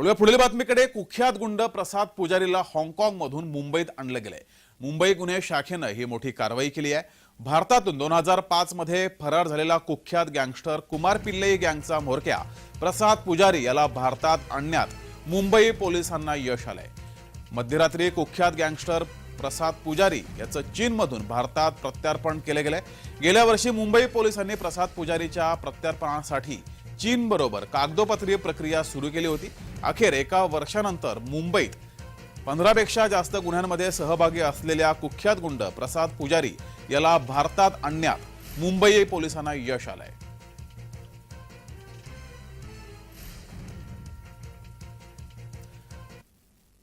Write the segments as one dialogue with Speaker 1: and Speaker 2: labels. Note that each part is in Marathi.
Speaker 1: वळूया पुढील बातमीकडे कुख्यात गुंड प्रसाद पुजारीला हाँगकाँगमधून मुंबईत आणलं गेलंय. मुंबई गुन्हे शाखेनं ही मोठी कारवाई केली आहे. भारतातून दोन हजार पाच मध्ये फरार झालेला कुख्यात गँगस्टर कुमार पिल्लई गँगचा म्होरक्या प्रसाद पुजारी याला भारतात आणण्यात मुंबई पोलिसांना यश आलंय. मध्यरात्री कुख्यात गँगस्टर प्रसाद पुजारी याचं चीनमधून भारतात प्रत्यार्पण केलं गेलंय. गेल्या वर्षी मुंबई पोलिसांनी प्रसाद पुजारीच्या प्रत्यार्पणासाठी चीनबरोबर कागदोपत्री प्रक्रिया सुरू केली होती. अखेर एका वर्षानंतर मुंबईत पंधरापेक्षा जास्त गुन्ह्यांमध्ये सहभागी असलेल्या कुख्यात गुंड प्रसाद पुजारी याला भारतात आणण्यात मुंबई पोलिसांना यश आलंय.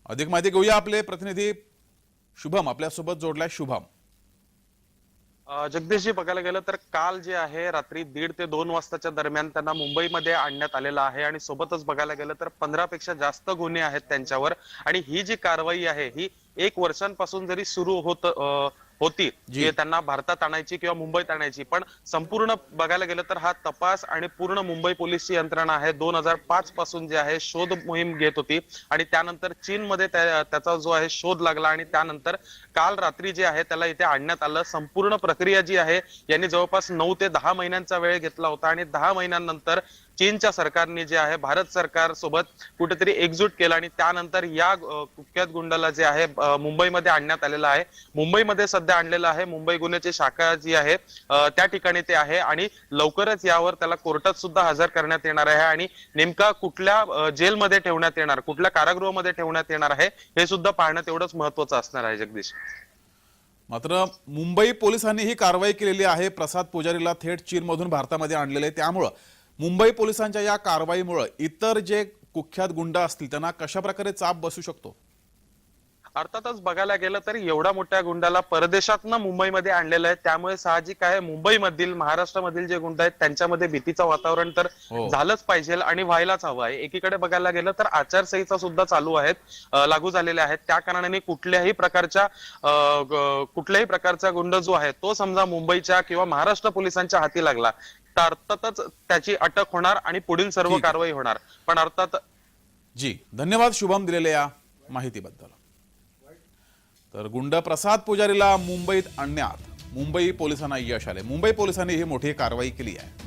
Speaker 1: अधिक माहिती घेऊया आपले प्रतिनिधी शुभम. आपल्यासोबत जोडलाय शुभम.
Speaker 2: जगदीशजी बघायला गेलं तर काल जे आहे रात्री दीड ते दोन वाजताच्या दरम्यान त्यांना मुंबईमध्ये आणण्यात आलेलं आहे आणि सोबतच बघायला गेलं तर पंधरा पेक्षा जास्त गुन्हे आहेत त्यांच्यावर. आणि ही जी कारवाई आहे ही एक वर्षांपासून जरी सुरू होत होती.
Speaker 1: जी.
Speaker 2: की त्यांना भारतात आणायची किंवा मुंबईत आणायची. पण संपूर्ण बघायला गेलं तर हा तपास आणि पूर्ण मुंबई पोलीसची यंत्रणा आहे. दोन हजार पाच पासून जे आहे शोध मोहीम घेत होती. आणि त्यानंतर चीनमध्ये त्या- त्याचा जो आहे शोध लागला. आणि त्यानंतर काल रात्री जे आहे त्याला इथे आणण्यात आलं. संपूर्ण प्रक्रिया जी आहे यांनी जवळपास नऊ ते दहा महिन्यांचा वेळ घेतला होता. आणि दहा महिन्यानंतर चीनच्या सरकारने जे आहे भारत सरकार सोबत कुठेतरी एकजूट केलं आणि त्यानंतर या कुख्यात गुंडाला जे आहे मुंबईमध्ये आणण्यात आलेलं आहे. मुंबईमध्ये सध्या आणलेलं आहे मुंबई गुन्ह्याची शाखा जी आहे त्या ठिकाणी ते आहे आणि लवकरच यावर त्याला कोर्टात सुद्धा हजर करण्यात येणार आहे आणि नेमका कुठल्या जेलमध्ये ठेवण्यात येणार कुठल्या कारागृहामध्ये ठेवण्यात येणार आहे हे सुद्धा पाहणं तेवढंच महत्वाचं असणार आहे जगदीश.
Speaker 1: मात्र मुंबई पोलिसांनी ही कारवाई केलेली आहे. प्रसाद पुजारीला थेट चीनमधून भारतामध्ये आणलेले आहे. त्यामुळं मुंबई पोलिसांच्या या कारवाईमुळं इतर जे कुख्यात गुंड असतील त्यांना कशा प्रकारे चाप बसू शकतो?
Speaker 2: अर्थातच बघायला गेलं तर एवढ्या मोठ्या गुंडाला परदेशातनं मुंबईमध्ये आणलेलं आहे. त्यामुळे साहजिक आहे मुंबईमधील महाराष्ट्रामधील जे गुंड आहेत त्यांच्यामध्ये भीतीचं वातावरण तर
Speaker 1: हो.
Speaker 2: झालंच पाहिजे आणि व्हायलाच हवं आहे. एकीकडे बघायला गेलं तर आचारसंहिता सुद्धा चालू आहेत लागू झालेल्या आहेत. त्या कारणाने कुठल्याही प्रकारच्या कुठल्याही प्रकारचा गुंड जो आहे तो समजा मुंबईच्या किंवा महाराष्ट्र पोलिसांच्या हाती लागला. तर अर्थातच त्याची अटक होणार आणि पुढील सर्व. कारवाई होणार. पण अर्थात
Speaker 1: जी धन्यवाद शुभम दिलेल्या या माहितीबद्दल. तर गुंड प्रसाद पुजारीला मुंबईत आणण्यात मुंबई पोलिसांना यश आले मुंबई पोलिसांनी ही मोठी कारवाई केली आहे.